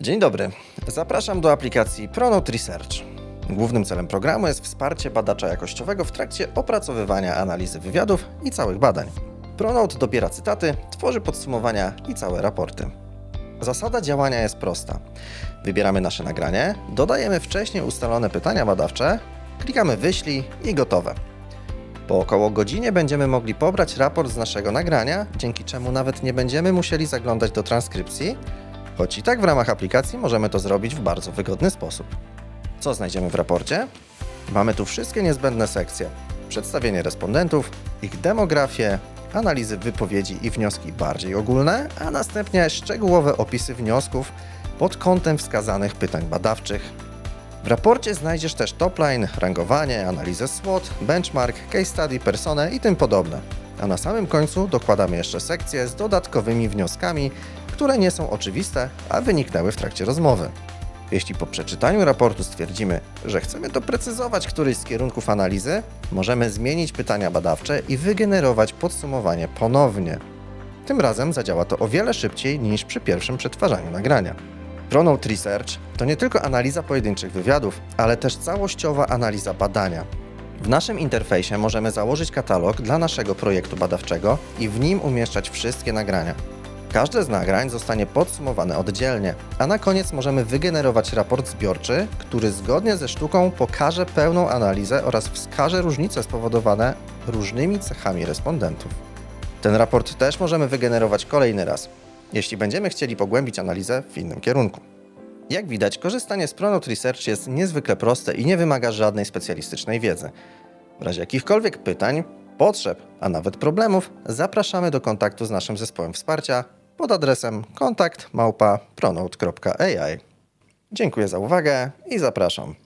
Dzień dobry. Zapraszam do aplikacji Pronote Research. Głównym celem programu jest wsparcie badacza jakościowego w trakcie opracowywania analizy wywiadów i całych badań. Pronote dobiera cytaty, tworzy podsumowania i całe raporty. Zasada działania jest prosta. Wybieramy nasze nagranie, dodajemy wcześniej ustalone pytania badawcze, klikamy wyślij i gotowe. Po około godzinie będziemy mogli pobrać raport z naszego nagrania, dzięki czemu nawet nie będziemy musieli zaglądać do transkrypcji, choć i tak w ramach aplikacji możemy to zrobić w bardzo wygodny sposób. Co znajdziemy w raporcie? Mamy tu wszystkie niezbędne sekcje: przedstawienie respondentów, ich demografię, analizy wypowiedzi i wnioski bardziej ogólne, a następnie szczegółowe opisy wniosków pod kątem wskazanych pytań badawczych, w raporcie znajdziesz też topline, rangowanie, analizę SWOT, benchmark, case study, personę i tym podobne. A na samym końcu dokładamy jeszcze sekcje z dodatkowymi wnioskami, które nie są oczywiste, a wyniknęły w trakcie rozmowy. Jeśli po przeczytaniu raportu stwierdzimy, że chcemy doprecyzować któryś z kierunków analizy, możemy zmienić pytania badawcze i wygenerować podsumowanie ponownie. Tym razem zadziała to o wiele szybciej niż przy pierwszym przetwarzaniu nagrania. Pronote Research to nie tylko analiza pojedynczych wywiadów, ale też całościowa analiza badania. W naszym interfejsie możemy założyć katalog dla naszego projektu badawczego i w nim umieszczać wszystkie nagrania. Każde z nagrań zostanie podsumowane oddzielnie, a na koniec możemy wygenerować raport zbiorczy, który zgodnie ze sztuką pokaże pełną analizę oraz wskaże różnice spowodowane różnymi cechami respondentów. Ten raport też możemy wygenerować kolejny raz, jeśli będziemy chcieli pogłębić analizę w innym kierunku. Jak widać, korzystanie z Pronote Research jest niezwykle proste i nie wymaga żadnej specjalistycznej wiedzy. W razie jakichkolwiek pytań, potrzeb, a nawet problemów, zapraszamy do kontaktu z naszym zespołem wsparcia pod adresem kontakt małpa. Dziękuję za uwagę i zapraszam.